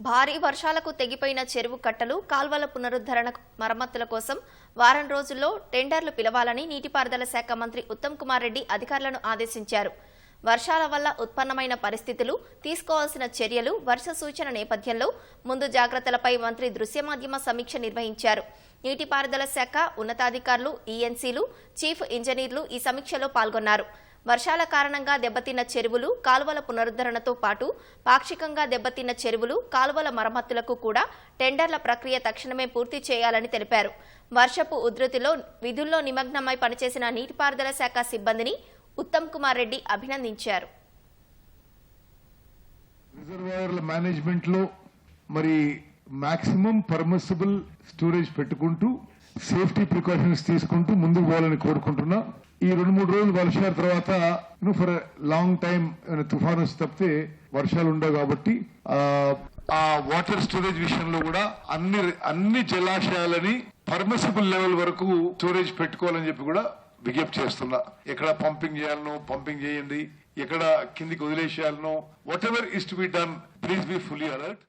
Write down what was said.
భారీ వర్షాలకు తెగిపోయిన చెరువు కట్టలు కాల్వల పునరుద్ధరణ మరమ్మతుల కోసం వారం రోజుల్లో టెండర్లు పిలవాలని నీటిపారుదల శాఖ మంత్రి ఉత్తమ్ కుమార్ రెడ్డి అధికారులను ఆదేశించారు. వర్షాల వల్ల ఉత్పన్నమైన పరిస్థితులు తీసుకోవాల్సిన చర్యలు వర్ష సూచన నేపథ్యంలో ముందు జాగ్రత్తలపై మంత్రి దృశ్య మాధ్యమ సమీక్ష నిర్వహించారు. నీటిపారుదల శాఖ ఉన్నతాధికారులు ఈఎన్సీలు చీఫ్ ఇంజనీర్లు ఈ సమీక్షలో పాల్గొన్నారు. వర్షాల కారణంగా దెబ్బతిన్న చెరువులు కాలువల పునరుద్ధరణతో పాటు పాక్షికంగా దెబ్బతిన్న చెరువులు కాలువల మరమ్మతులకు కూడా టెండర్ల ప్రక్రియ తక్షణమే పూర్తి చేయాలని తెలిపారు. వర్షపు ఉధృతిలో విధుల్లో నిమగ్నమై పనిచేసిన నీటిపారుదల శాఖ సిబ్బందిని ఉత్తమ్ కుమార్ రెడ్డి అభినందించారు. రిజర్వాయర్ల మేనేజ్మెంట్లో మరి మాక్సిమం పర్మిసిబుల్ స్టోరేజ్ పెట్టుకుంటూ సేఫ్టీ ప్రికాషన్స్ తీసుకుంటూ ముందుకు పోవాలని కోరుకుంటున్నా. ఈ రెండు మూడు రోజులు వర్షాల తర్వాత ఫర్ లాంగ్ టైం తుఫాను వస్తే తప్పితే వర్షాలు ఉండవు కాబట్టి ఆ, ఆ వాటర్ స్టోరేజ్ విషయంలో కూడా అన్ని అన్ని జలాశయాలని పర్మిసిబుల్ లెవెల్ వరకు స్టోరేజ్ పెట్టుకోవాలని చెప్పి కూడా విజ్ఞప్తి చేస్తున్నా. ఎక్కడ పంపింగ్ చేయాలనో పంపింగ్ చేయండి. ఎక్కడ కిందికి వదిలేసేయాలనో whatever is to be done please be fully alert